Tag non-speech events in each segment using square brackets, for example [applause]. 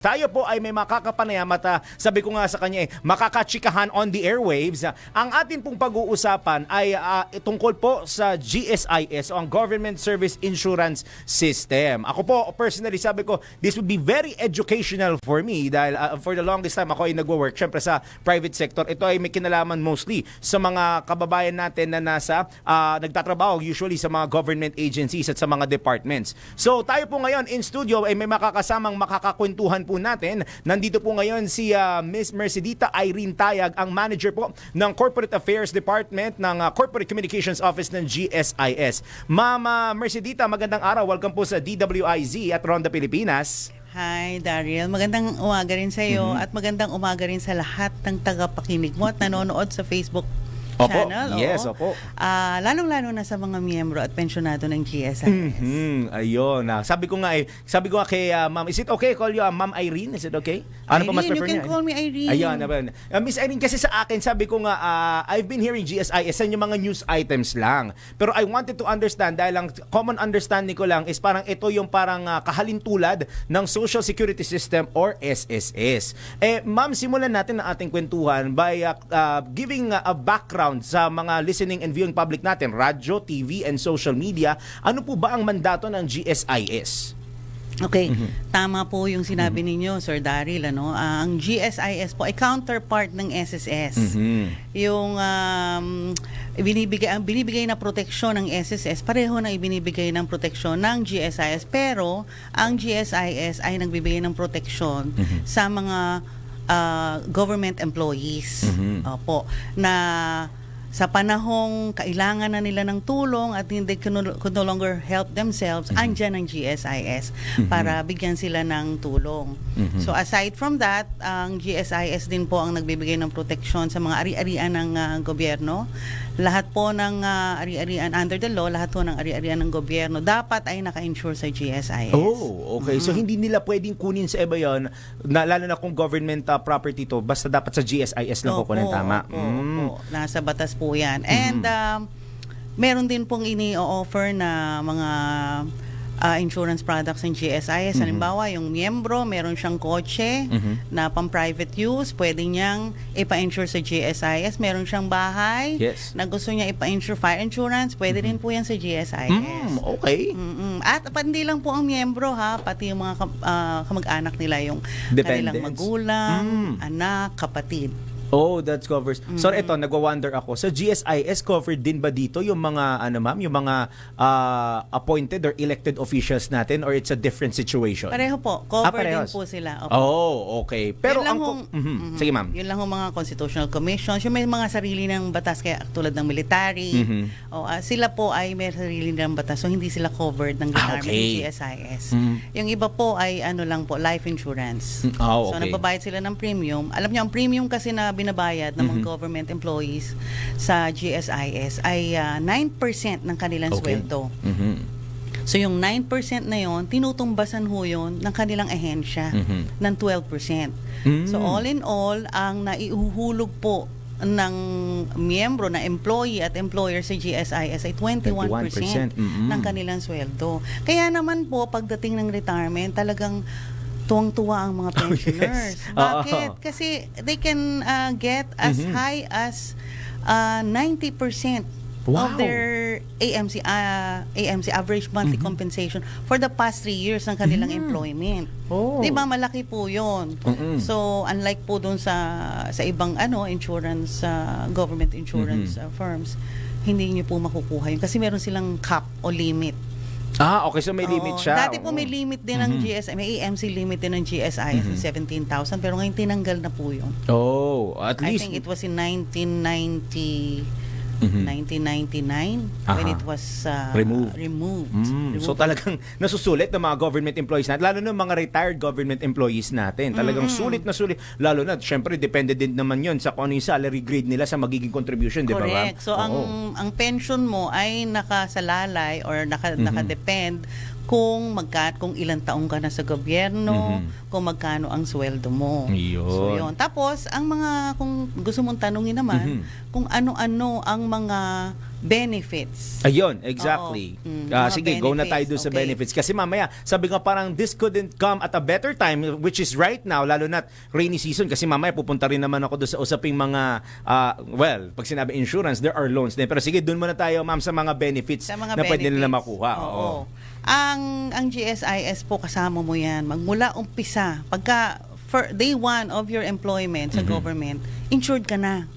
Tayo po ay may makakapanayam at ah, sabi ko nga sa kanya eh, makakachikahan on the airwaves. Ang atin pong pag-uusapan ay ah, tungkol po sa GSIS o ang Government Service Insurance System. Ako po personally sabi ko this would be very educational for me dahil ah, for the longest time ako ay nagwo-work syempre sa private sector. Ito ay may kinalaman mostly sa mga kababayan natin na nasa ah, nagtatrabaho usually sa mga government agencies at sa mga departments. So tayo po ngayon in studio ay may makakasamang makakakwentuhan po natin. Nandito po ngayon si ah, Miss Mercedita Irene Tayag, ang manager po ng Corporate Affairs Department ng ah, Corporate Communications Office ng GSIS. Ma'am ah, Mercedita, magandang araw. Welcome po sa DWIZ at Ronda Pilipinas. Hi, Daryl. Magandang umaga rin sa iyo Mm-hmm. at magandang umaga rin sa lahat ng tagapakinig mo at nanonood sa Facebook Opo. channel. Yes, oo. opo. Ah, lalong-lalo na sa mga miyembro at pensyonado ng GSIS. Hmm, ayun. ah. sabi ko nga eh, sabi ko nga kay ah, Ma'am, is it okay call you ah, Ma'am Irene? Is it okay? Ano po mas Irene, you prefer can niya? call me Irene. Ayun, ayun. Uh, Miss Irene, kasi sa akin, sabi ko nga, ah, I've been hearing GSIS sa yung mga news items lang. Pero I wanted to understand, dahil ang common understanding ko lang is parang ito yung parang ah, kahalintulad ng Social Security System or SSS. Eh, ma'am, simulan natin ang ating kwentuhan by ah, ah, giving ah, a background sa mga listening and viewing public natin, radyo, TV, and social media. Ano po ba ang mandato ng GSIS? Okay, Mm-hmm. tama po yung sinabi ninyo, Sir Daryl. Ano? Ah, ang GSIS po ay counterpart ng SSS. Mm-hmm. Yung um, binibigay, ang binibigay na proteksyon ng SSS, pareho na ibinibigay ng proteksyon ng GSIS. Pero ang GSIS ay nagbibigay ng proteksyon Mm-hmm. sa mga ah, government employees. Mhm. Opo, na sa panahong kailangan na nila ng tulong at hindi could no, longer help themselves, andyan ang GSIS para bigyan sila ng tulong. Mhm. So aside from that, ang GSIS din po ang nagbibigay ng proteksyon sa mga ari-arian ng ah, gobyerno. Lahat po ng ah, ari-arian under the law, lahat po ng ari-arian ng gobyerno dapat ay naka-insure sa GSIS. Oh, okay. So hindi nila pwedeng kunin sa iba 'yon, na, lalo na kung government uh, property to, basta dapat sa GSIS lang kukunin tama. opo, Mm. opo. Nasa batas po yan. And um, meron din pong ini-offer na mga uh, insurance products ng GSIS. Mhm. Halimbawa, yung miyembro, meron siyang kotse Mhm. na pang-private use, pwede niyang ipa-insure sa GSIS. Meron siyang bahay Yes. na gusto niya ipa-insure fire insurance, pwede din po yan sa GSIS. Mm, okay. Mm-mm. At pa- hindi lang po ang miyembro ha, pati yung mga ah, kamag-anak nila, yung kanilang Dependents. magulang, Mm. anak, kapatid. Oh, that covers. So ito, nagwa-wonder ako. Sa GSIS covered din ba dito yung mga ano ma'am, yung mga ah, appointed or elected officials natin or it's a different situation? Pareho po, Ah, cover din parehas. po sila. Opo. Oh, okay. Pero Yun lang ang hong- Mhm. Mhm. Sige ma'am. Yun lang ang mga constitutional commissions. Yung may mga sarili ng batas kaya tulad ng military. Mhm. O, ah, sila po ay may sarili ng batas so hindi sila covered ng Ah, okay. ng GSIS. Mhm. Yung iba po ay ano lang po, life insurance. Mm, ah, So okay. nagbabayad sila ng premium. Alam niyo ang premium kasi na binabayad ng mga Mhm. government employees sa GSIS ay ah, 9% ng kanilang Okay. sweldo. Mhm. So yung 9% na yon, tinutumbasan ho yun ng kanilang ahensya Mhm. ng 12%. Mm. So all in all, ang naiuhulog po ng miyembro na employee at employer sa GSIS ay 21%, 21%, mm-mm. ng kanilang sweldo. Kaya naman po pagdating ng retirement, talagang tuwang-tuwa ang mga [laughs] Oh, yes. pensioners. Oo. Bakit? Kasi they can uh, get as Mhm. high as uh, 90% Wow. of their AMC uh, AMC average monthly Mhm. compensation for the past three years ng kanilang Mm. employment. Oh. 'Di ba malaki po 'yon. Mm-mm. So unlike po doon sa sa ibang ano insurance uh, government insurance Mhm. uh, firms, hindi niyo po makukuha yun kasi meron silang cap o limit. Ah, okay. So may limit Oo. siya. Dati po Oo. may limit din ng Mhm. GSI, may AMC limit din ng GSI Mhm. 17,000 pero ngayon tinanggal na po 'yun. Oh, at I least think it was in 1990 Mhm. 1999 when Aha. it was uh, Removed. removed. Mm, so Removed. talagang [laughs] nasusulit ng mga government employees natin, lalo na mga retired government employees natin. Talagang Mm-mm. sulit na sulit. Lalo na, syempre, depende din naman yon sa kung ano yung salary grade nila sa magiging contribution, di ba ma'am? Correct. So ang Oo. ang pension mo ay nakasalalay or naka Mhm. nakadepend kung magka, kung ilang taong ka na sa gobyerno, Mhm. kung magkano ang sweldo mo. Yun. So, yun. Tapos, ang mga, kung gusto mong tanungin naman, Mhm. kung ano-ano ang mga benefits. Ayun, exactly. Oo. Mm, mga sige, go na tayo benefits, doon sa okay. benefits. Kasi mamaya, sabi nga parang this couldn't come at a better time, which is right now, lalo na rainy season. Kasi mamaya pupunta rin naman ako doon sa usaping mga, ah, well, pag sinabi insurance, there are loans din. Pero sige, doon muna tayo, ma'am, sa mga benefits Sa mga na pwede nila benefits. makuha. Oo. Ang ang GSIS po kasama mo 'yan. Magmula umpisa, pagka for day one of your employment sa government, insured ka na.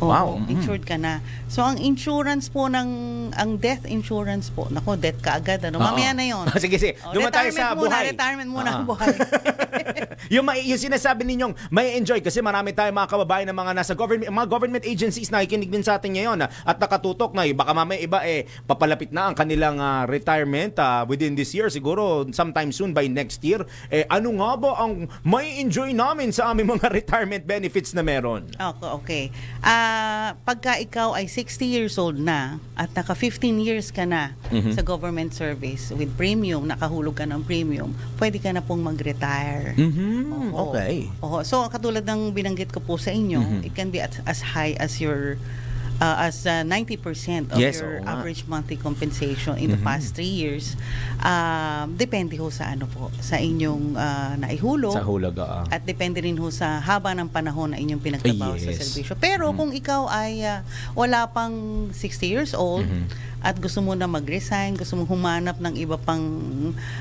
Oo, Wow, insured ka na. So ang insurance po ng ang death insurance po. Nako, death ka agad ano. Mamaya na 'yon. [laughs] sige, sige. Oh, na tayo sa muna, buhay. Retirement muna ang buhay. [laughs] yung, may, yung sinasabi ninyong may enjoy kasi marami tayong mga kababayan na mga nasa government mga government agencies na nakikinig din sa atin ngayon ah, at nakatutok na eh, baka mamaya iba eh papalapit na ang kanilang ah, retirement ah, within this year siguro sometime soon by next year eh ano nga ba ang may enjoy namin sa aming mga [laughs] retirement benefits na meron Okay, okay. Ah, pagka ikaw ay 60 years old na at naka 15 years ka na Mhm. sa government service with premium, nakahulog ka ng premium, pwede ka na pong mag-retire. Mhm, Oo. okay. Oo. So katulad ng binanggit ko po sa inyo, Mhm. it can be at, as high as your uh, as uh, 90% of Yes, your average monthly compensation in the Mhm. past three years. Um, depende ho sa ano po, sa inyong uh, naihulog. sa hulog ah. At depende rin ho sa haba ng panahon na inyong pinagtrabaho sa Yes. serbisyo. Pero Mhm. kung ikaw ay ah, wala pang 60 years old Mhm. At gusto mo na mag-resign, gusto mo humanap ng iba pang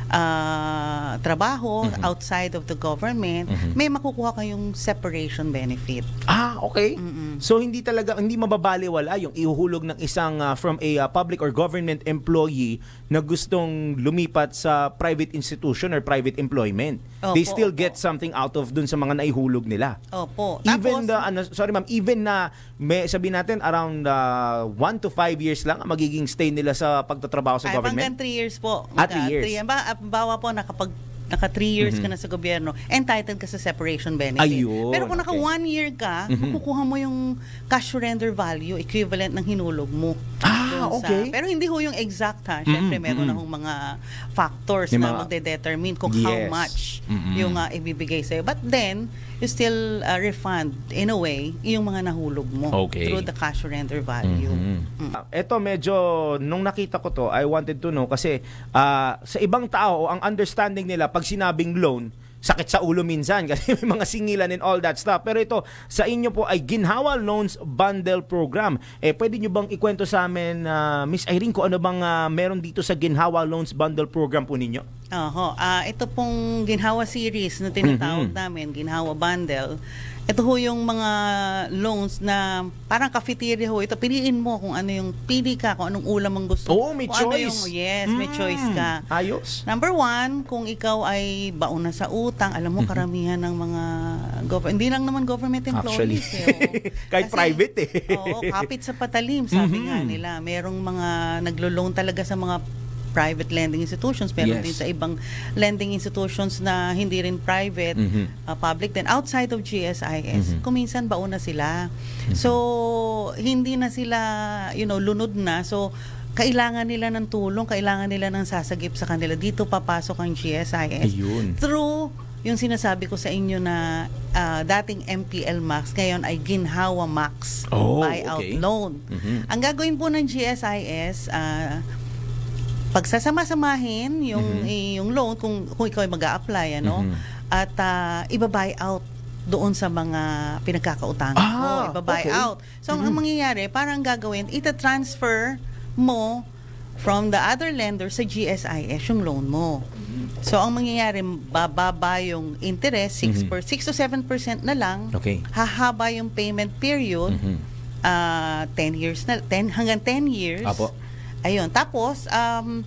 ah, trabaho Mhm. outside of the government, Mhm. may makukuha kayong separation benefit. Ah, okay. Mm-mm. So hindi talaga hindi mababaliwala yung ihuhulog ng isang ah, from a ah, public or government employee na gustong lumipat sa private institution or private employment. They Opo, still opo. get something out of dun sa mga naihulog nila. Opo. Even Tapos, the ano sorry ma'am, even na may sabi natin around 1 to 5 years lang ang magiging stay nila sa pagtatrabaho sa ay, hanggang government. 3 years po. Ah, three Magka- years. three- ba, ah, bawa po nakapag naka 3 years Mhm. ka na sa gobyerno, entitled ka sa separation benefit. Ayun, Pero kung naka okay. 1 year ka, Mhm. makukuha mo yung cash surrender value equivalent ng hinulog mo. Ah, Doon sa- okay. pero hindi ho yung exact ha. Siyempre, Mhm, meron na mhm. hong mga factors Yung na mga- magde-determine kung how Yes. much Mhm. yung ah, ibibigay sa'yo. But then, you still ah, refund, in a way, yung mga nahulog mo Okay. through the cash surrender value. Mhm. Ah, Ito medyo nung nakita ko to, I wanted to know kasi ah, sa ibang tao ang understanding nila pag sinabing loan sakit sa ulo minsan [laughs] kasi may mga singilan and all that stuff. Pero ito, sa inyo po ay Ginhawa Loans Bundle Program. Eh, pwede nyo bang ikwento sa amin, ah, Miss Irene, kung ano bang ah, meron dito sa Ginhawa Loans Bundle Program po ninyo? Oho, ah ito pong Ginhawa series na tinatawag Mhm. namin, Ginhawa Bundle. Ito ho yung mga loans na parang cafeteria ho. Ito, piliin mo kung ano yung, pili ka kung anong ulam ang gusto. Oo, may Kung ano choice. yung- yes, may Mm, choice ka. Ayos. Number one, kung ikaw ay baon na sa utang, alam mo karamihan ng mga government, hindi lang naman government Actually, employees. eh, oo. [laughs] kahit Kasi- private eh. Oo, kapit sa patalim, sabi nga Mhm. nila. Merong mga naglo-loan talaga sa mga private lending institutions, meron Yes. din sa ibang lending institutions na hindi rin private, Mhm. uh, public din, outside of GSIS. Mhm. Kuminsan baon na sila. So, hindi na sila, you know, lunod na. So, kailangan nila ng tulong, kailangan nila ng sasagip sa kanila. Dito papasok ang GSIS Ayun. through yung sinasabi ko sa inyo na ah, dating MPL Max, ngayon ay Ginhawa Max Oh, buyout okay. loan. Mhm. Ang gagawin po ng GSIS, ah, pagsasama-samahin yung, Mhm. eh, yung loan kung, kung ikaw ay mag apply ano, Mhm. at ah, iba-buy out doon sa mga pinagkakautangan Ah, mo. Iba-buy okay. out. So, ang- ang mangyayari, parang gagawin, ita-transfer mo from the other lender sa GSIS yung loan mo. So, ang mangyayari, bababa yung interest, 6, Mhm. per, 6 to 7% na lang. Okay. Hahaba yung payment period, Mhm. ah 10 years na, 10, hanggang 10 years. Apo. Ayun. Tapos, um,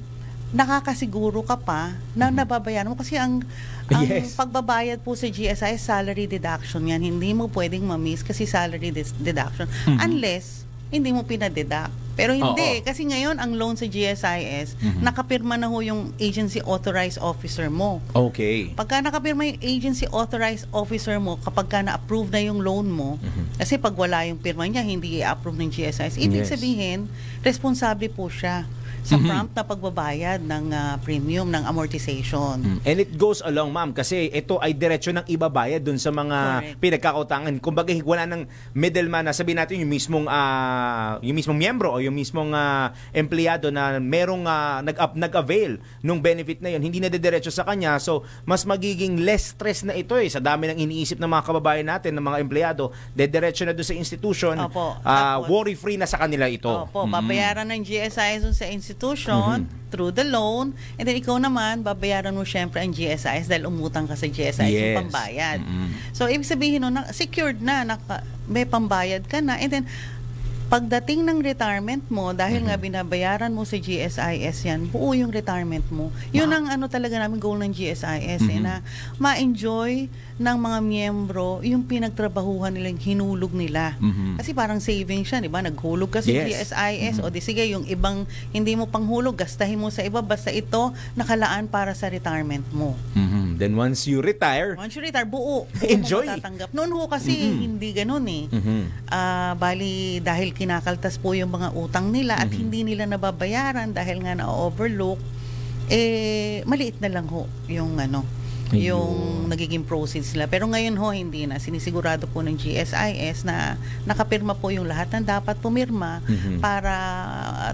nakakasiguro ka pa na Mhm. nababayaran mo kasi ang ang Yes. pagbabayad po sa GSI salary deduction yan. Hindi mo pwedeng ma-miss kasi salary deduction Mhm. unless hindi mo pinadeduct. Pero hindi, Oo. kasi ngayon ang loan sa GSIS, Mhm. nakapirma na ho yung agency authorized officer mo. Okay. Pagka nakapirma yung agency authorized officer mo, kapag ka na-approve na yung loan mo, Mhm. kasi pag wala yung pirma niya, hindi i-approve ng GSIS, ibig Yes. sabihin, responsable po siya sa prompt na pagbabayad ng ah, premium ng amortization. And it goes along, ma'am, kasi ito ay diretsyo ng ibabayad dun sa mga Correct. pinagkakautangan. Kumbaga, wala ng middleman na sabihin natin yung mismong ah, yung mismong miyembro o yung mismong ah, empleyado na merong ah, nag-up nag-avail nung benefit na yun, hindi na dediretso sa kanya. So, mas magiging less stress na ito eh sa dami ng iniisip ng mga kababayan natin, ng mga empleyado, dediretso na doon sa institution. Opo. Tapos- worry-free na sa kanila ito. Opo, Mm. babayaran ng GSIS sa institution through the loan and then ikaw naman babayaran mo syempre ang GSIS dahil umutang ka sa GSIS Yes. yung pambayad. Mm-mm. So ibig sabihin nun, na, secured na, naka, may pambayad ka na and then pagdating ng retirement mo, dahil nga binabayaran mo sa GSIS yan, buo yung retirement mo. Yun ang ano talaga namin goal ng GSIS, eh, Mhm. na ma-enjoy ng mga miyembro yung pinagtrabahuhan nilang hinulog nila. Mhm. Kasi parang savings siya, di ba? Naghulog ka sa Yes. GSIS Mhm. o di sige, yung ibang hindi mo panghulog, gastahin mo sa iba, basta ito nakalaan para sa retirement mo. Mhm. Then once you retire, Once you retire, buo. buo Enjoy. Matatanggap. Noon ho kasi Mhm. hindi ganun eh. Mhm. Ah, bali dahil kinakaltas po yung mga utang nila at Mhm. hindi nila nababayaran dahil nga na-overlook eh maliit na lang ho yung ano. Yung nagiging proceeds nila. Pero ngayon ho, hindi na. Sinisigurado po ng GSIS na nakapirma po yung lahat ng dapat pumirma Mhm. para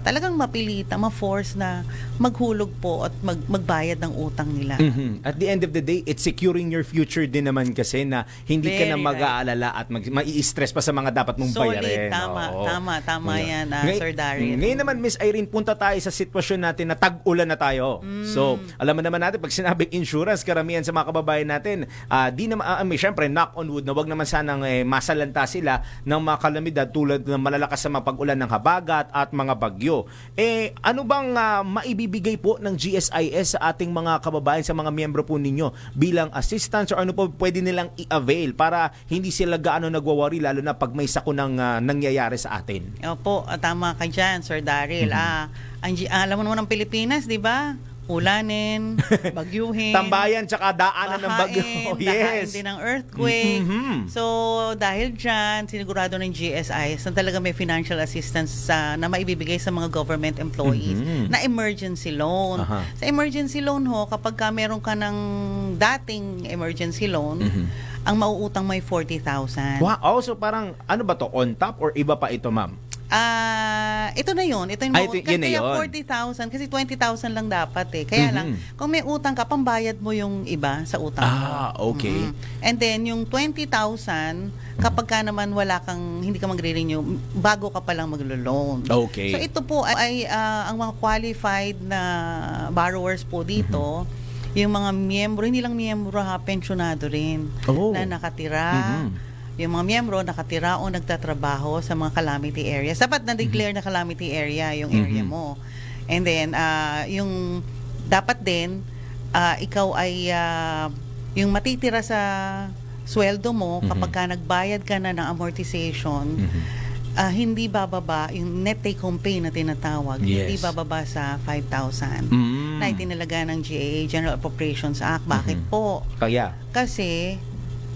talagang mapilita, ma-force na maghulog po at mag- magbayad ng utang nila. Mhm. At the end of the day, it's securing your future din naman kasi na hindi ka na Very mag-aalala at mag- mai-stress pa sa mga dapat mong Solid, bayarin. tama, Oo. tama, tama yan, ah, Ngay- Sir Daryl. Ngayon naman, Miss Irene, punta tayo sa sitwasyon natin na tag-ulan na tayo. Mm. So, alam naman natin, pag sinabing insurance, karamihan sa mga kababayan natin, ah, di naman, ah, may, syempre, knock on wood, na wag naman sanang eh, masalanta sila ng mga kalamidad tulad ng malalakas na mapag-ulan ng habagat at mga bagyo. Eh, ano bang ah, maibibigay po ng GSIS sa ating mga kababayan, sa mga miyembro po ninyo bilang assistance or ano po pwede nilang i-avail para hindi sila gaano nagwawari lalo na pag may sakuna ah, nangyayari sa atin? Opo, tama ka dyan, Sir Daryl. Mhm. Ah, ang, alam mo naman ng Pilipinas, di ba? Ulanin, [laughs] bagyuhin. Tambayan tsaka daanan ng bagyo. [laughs] yes. din ng earthquake. Mhm. So, dahil dyan, sinigurado ng GSIS na talaga may financial assistance sa, na maibibigay sa mga government employees Mhm. na emergency loan. Aha. Sa emergency loan ho, kapag ka meron ka ng dating emergency loan, Mhm. ang mauutang mo ay 40,000. Wow, oh, so parang ano ba to on top or iba pa ito, ma'am? Ah, ito na 'yon. Ito yung mau- ito- yun na kaya yun. 40,000 kasi 20,000 lang dapat eh. Kaya lang Mhm. kung may utang ka, pambayad mo yung iba sa utang mo. Ah, okay. Mhm. And then yung 20,000 kapag ka naman wala kang hindi ka magre-renew, bago ka pa lang maglo-loan. Okay. So ito po ay, ay, ah, ang mga qualified na borrowers po dito, Mhm. yung mga miyembro, hindi lang miyembro ha, pensyonado rin Oh. na nakatira. Mhm. Yung mga miyembro nakatira o nagtatrabaho sa mga calamity areas. Dapat na-declare na calamity area yung area Mhm. mo. And then, ah, yung dapat din, ah, ikaw ay ah, yung matitira sa sweldo mo Mhm. kapag ka nagbayad ka na ng amortization, Mhm. ah, hindi bababa, yung net take home pay na tinatawag, hindi Yes. bababa sa 5,000 Mm. na itinalaga ng GAA, General Appropriations Act. Bakit Mhm. po? Kaya, Kasi,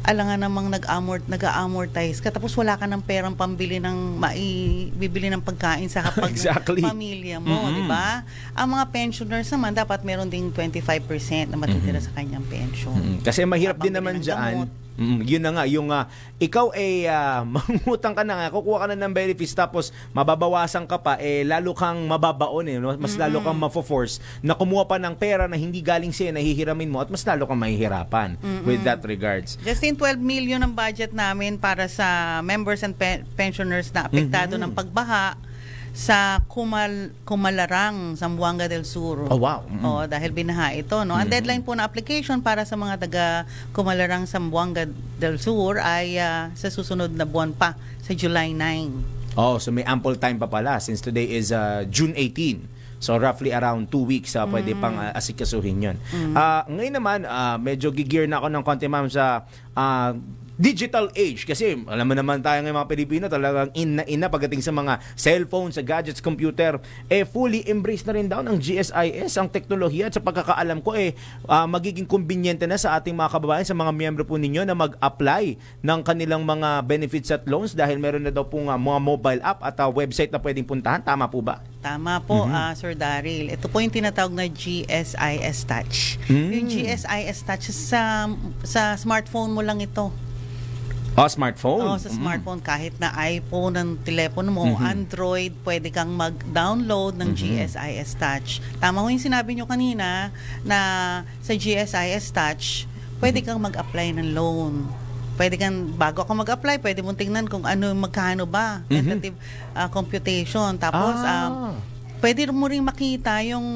alangan namang nag-amort, nag-amortize ka tapos wala ka ng perang pambili ng maibibili ng pagkain sa kapag [laughs] Exactly. pamilya mo, Mhm. di ba? Ang mga pensioners naman dapat meron ding 25% na matitira Mhm. sa kanyang pension. Mm, Kasi mahirap din naman gamot. Mm, yun na nga, yung ah, ikaw ay ah, [laughs] mangutang ka na nga, kukuha ka na ng benefits tapos mababawasan ka pa, eh lalo kang mababaon eh. no? Mas lalo kang mafo-force na kumuha pa ng pera na hindi galing sa'yo, nahihiramin mo at mas lalo kang mahihirapan with that regards. Just in 12 million ang budget namin para sa members and pe- pensioners na apektado Mhm. ng pagbaha sa Kumal Kumalarang, Zamboanga del Sur. Oh, wow. Mm. Oh, dahil binaha ito, no. Ang Mhm. deadline po na application para sa mga taga Kumalarang, Zamboanga del Sur ay ah, sa susunod na buwan pa sa July 9. Oh, so may ample time pa pala since today is ah, June 18. So roughly around two weeks sa pwede pang ah, asikasuhin yun. Ah, ngayon naman, ah, medyo gigir na ako ng konti ma'am sa ah, digital age kasi alam mo naman tayo ng mga Pilipino talagang in na in na pagdating sa mga cellphones, sa gadgets, computer eh fully embrace na rin daw ng GSIS ang teknolohiya at sa pagkakaalam ko eh ah, magiging kumbinyente na sa ating mga kababayan sa mga miyembro po ninyo na mag-apply ng kanilang mga benefits at loans dahil meron na daw pong ah, mga mobile app at ah, website na pwedeng puntahan tama po ba? Tama po, Mhm. ah, Sir Daryl. Ito po yung tinatawag na GSIS Touch. Mm. Yung GSIS Touch sa sa smartphone mo lang ito. Oh, smartphone. Oo, sa Mm. smartphone kahit na iPhone ang telepono mo, Mhm. Android, pwede kang mag-download ng Mhm. GSIS Touch. Tama ko yung sinabi nyo kanina na sa GSIS Touch, pwede kang mag-apply ng loan. Pwede kang, bago ako mag-apply, pwede mong tingnan kung ano, magkano ba, Mhm. tentative ah, computation. Tapos, um, Ah. Pwede mo rin makita yung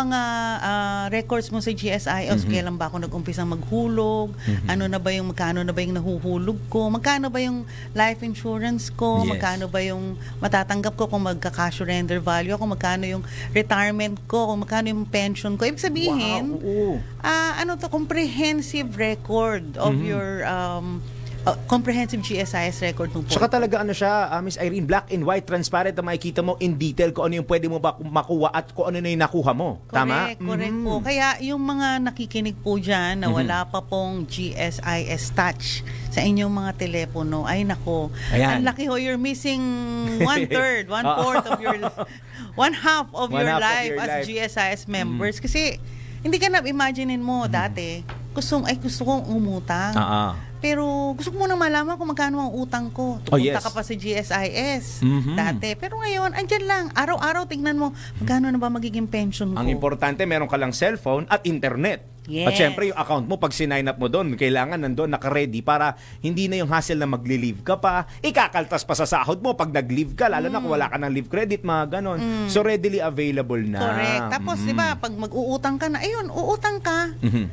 mga ah, records mo sa GSIS. Mhm. Kailan ba ako nag-umpisang maghulog? Mhm. Ano na ba yung, magkano na ba yung nahuhulog ko? Magkano ba yung life insurance ko? Yes. Magkano ba yung matatanggap ko kung magka-cash surrender value ako? Magkano yung retirement ko? Kung magkano yung pension ko? Ibig sabihin, wow, oo. ah, ano to, comprehensive record of Mhm. your um, uh, comprehensive GSIS record ng Tsaka talaga ano siya, ah, Miss Irene, black and white, transparent na makikita mo in detail kung ano yung pwede mo makuha at kung ano na yung nakuha mo. Tama? Correct, correct Mhm. po. Kaya yung mga nakikinig po dyan na Mhm. wala pa pong GSIS touch sa inyong mga telepono, ay nako, Ayan. ang laki ho, you're missing [laughs] one-third, one-fourth of your, [laughs] one half of One your half of life your as life. Mm-hmm. GSIS members. Kasi hindi ka na imaginein mo dati, gusto, ay gusto kong umutang. Ah. Pero gusto ko munang malaman kung magkano ang utang ko. Oh, Pupunta yes. ka pa sa GSIS Mhm. dati. Pero ngayon, andyan lang. Araw-araw tingnan mo, magkano na ba magiging pension ko? Ang importante, meron ka lang cellphone at internet. Yes. At syempre, yung account mo, pag sinign up mo doon, kailangan nandun, naka-ready para hindi na yung hassle na magli-leave ka pa, ikakaltas pa sa sahod mo pag nag-leave ka, lalo na kung wala ka ng leave credit, mga ganon. So, readily available na. Correct. Tapos, Mhm. di ba, pag mag-uutang ka na, ayun, uutang ka. Mhm.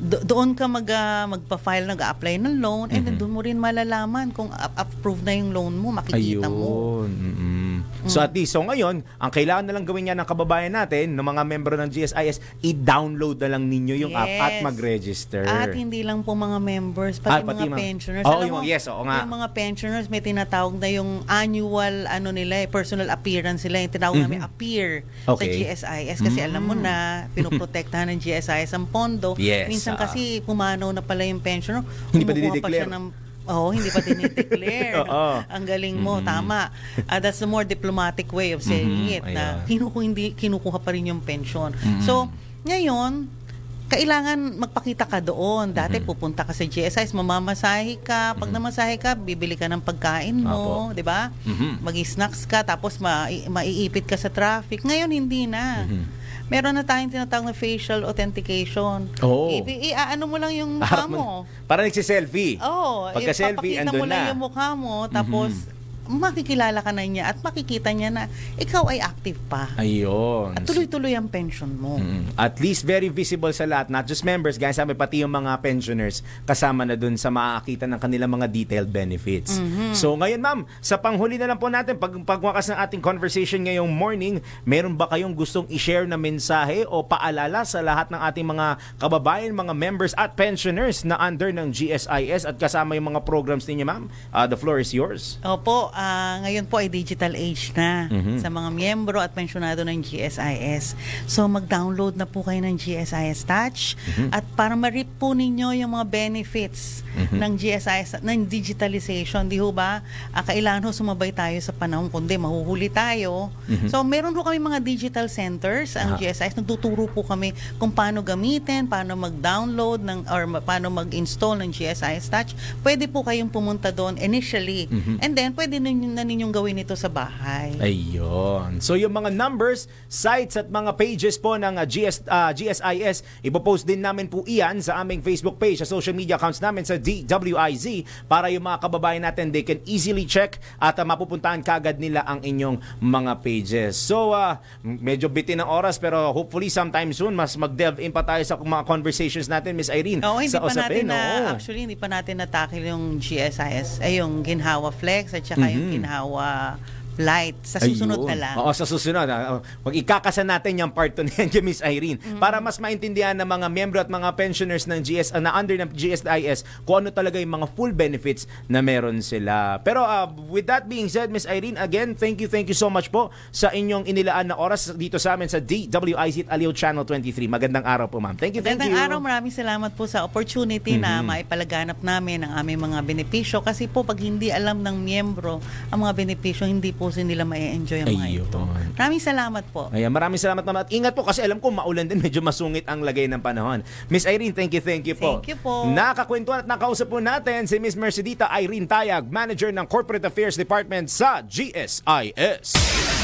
Do- doon ka mag, ah, magpa-file, nag-apply ng loan, and then Mhm. doon mo rin malalaman kung a- approve na yung loan mo, makikita mo. Ayun. So at least, so ngayon, ang kailangan na lang gawin niya ng kababayan natin, ng mga membro ng GSIS, i-download na lang ninyo yung app at Yes. mag-register. At hindi lang po mga members, Ah, pati, pati mga mga- pensioners. Oo, yung yes, oo nga. Yung mga pensioners, may tinatawag na yung annual, ano nila, eh, personal appearance nila. Yung tinawag namin Mhm. appear sa Okay. GSIS. Kasi alam mo Mm. na, pinoprotektahan ng GSIS ang pondo. Yes, Minsan ah. kasi pumanaw na pala yung pensioner. Hindi pa Kumukuha dinideclare. siya ng Oo, hindi pa dinideclare. [laughs] Oo. Ang galing mo, Mhm. tama. Ah, that's the more diplomatic way of saying Mhm, it na ayan. kinuku, hindi, kinukuha pa rin yung pension. Mhm. So, ngayon, kailangan magpakita ka doon. Dati Mhm. pupunta ka sa GSIS, mamamasahe ka. Pag namasahe ka, bibili ka ng pagkain mo, 'di ba? Mhm. Mag-snacks ka tapos mai- maiipit ka sa traffic. Ngayon hindi na. Mhm. Meron na tayong tinatawag na facial authentication. Oo. I- ano mo lang yung [laughs] mukha mo. Para nagsiselfie. Oo, Pagka-selfie, ipapakita mo andun lang na. Mhm. yung mukha mo, tapos makikilala ka na niya at makikita niya na ikaw ay active pa. Ayun. At tuloy-tuloy ang pension mo. Mm. At least very visible sa lahat, not just members, guys, sabi pati yung mga pensioners kasama na dun sa makakita ng kanilang mga detailed benefits. Mhm. So ngayon ma'am, sa panghuli na lang po natin, pag pagwakas ng ating conversation ngayong morning, meron ba kayong gustong i-share na mensahe o paalala sa lahat ng ating mga kababayan, mga members at pensioners na under ng GSIS at kasama yung mga programs ninyo ma'am? Uh, the floor is yours. Opo, ah, ngayon po ay digital age na Mhm. sa mga miyembro at pensyonado ng GSIS. So mag-download na po kayo ng GSIS Touch Mhm. at para ma-reap po ninyo yung mga benefits Mhm. ng GSIS, ng digitalization. Di ho ba? Ah, kailangan ho sumabay tayo sa panahon kundi mahuhuli tayo. Mhm. So meron ho kami mga digital centers ang Ah. GSIS. Nagtuturo po kami kung paano gamitin, paano mag-download ng or ma- paano mag-install ng GSIS Touch. Pwede po kayong pumunta doon initially. Mhm. And then pwede ninyo, na ninyong gawin ito sa bahay. Ayun. So yung mga numbers, sites at mga pages po ng uh, GS, uh, GSIS, ipopost din namin po iyan sa aming Facebook page, sa social media accounts namin sa DWIZ para yung mga kababayan natin, they can easily check at uh, mapupuntahan kagad nila ang inyong mga pages. So uh, medyo bitin ng oras pero hopefully sometime soon mas mag-delve in pa tayo sa mga conversations natin, Miss Irene. Oo, hindi sa pa natin usapin, na, oo. actually, hindi pa natin natakil yung GSIS, ay yung Ginhawa Flex at saka yung Mhm. Ginhawa light. Sa susunod Ayun. na lang. Oo, sa susunod. ah, Wag ikakasan natin yung part 2 niyan kay Miss Irene Mm-hmm. para mas maintindihan ng mga miyembro at mga pensioners ng GS ah, na under ng GSIS kung ano talaga yung mga full benefits na meron sila. Pero ah, with that being said, Miss Irene, again, thank you, thank you so much po sa inyong inilaan na oras dito sa amin sa DWIZ at Aliw Channel 23. Magandang araw po, ma'am. Thank you, thank Magandang you. araw, maraming salamat po sa opportunity na maipalaganap namin ang aming mga benepisyo. Kasi po, pag hindi alam ng miyembro ang mga benepisyo, hindi po nila ma-enjoy ang mga Ayun. ito. Maraming salamat po. Ayan, maraming salamat naman. At ingat po kasi alam ko maulan din, [laughs] medyo masungit ang lagay ng panahon. Miss Irene, thank you, thank you po. Thank you po. Nakakwentuhan at nakausap po natin si Miss Mercedita Irene Tayag, Manager ng Corporate Affairs Department sa GSIS.